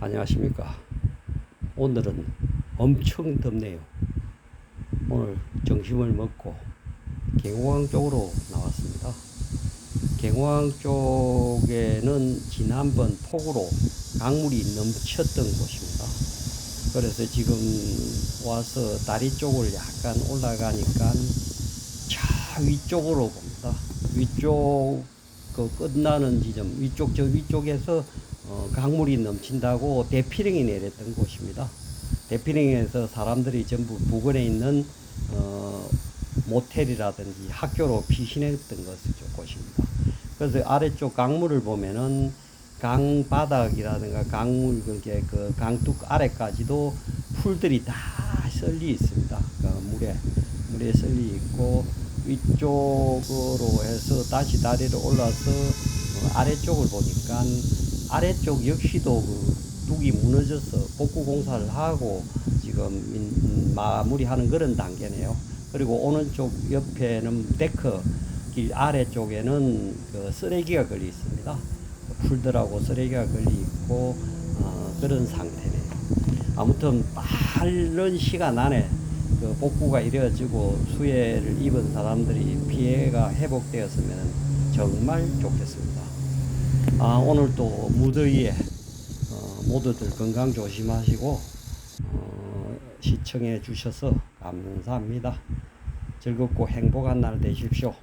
안녕하십니까. 오늘은 엄청 덥네요. 오늘 점심을 먹고 갱호항 쪽으로 나왔습니다. 갱호항 쪽에는 지난번 폭우로 강물이 넘쳤던 곳입니다. 그래서 지금 와서 다리 쪽을 약간 올라가니까 저 위쪽으로 봅니다. 위쪽 그 끝나는 지점 위쪽 저 위쪽에서 어, 강물이 넘친다고 대피령이 내렸던 곳입니다. 대피령에서 사람들이 전부 부근에 있는 어, 모텔이라든지 학교로 피신했던 것이 곳입니다. 그래서 아래쪽 강물을 보면은 강 바닥이라든가 강물 그게 그 강둑 아래까지도 풀들이 다 썰리 있습니다. 그 물에 물에 썰리 있고 위쪽으로 해서 다시 다리를 올라서 어, 아래쪽을 보니까 아래쪽 역시도 그 뚝이 무너져서 복구 공사를 하고 지금 인- 마무리하는 그런 단계네요. 그리고 오른쪽 옆에는 데크 길 아래쪽에는 그 쓰레기가 걸려 있습니다. 그 풀들하고 쓰레기가 걸려 있고 어, 그런 상태네요. 아무튼 빠른 시간 안에 그 복구가 이루어지고 수해를 입은 사람들이 피해가 회복되었으면 정말 좋겠습니다. 아, 오늘 또 무더위에 어, 모두들 건강 조심하시고 어, 시청해 주셔서 감사합니다. 즐겁고 행복한 날 되십시오.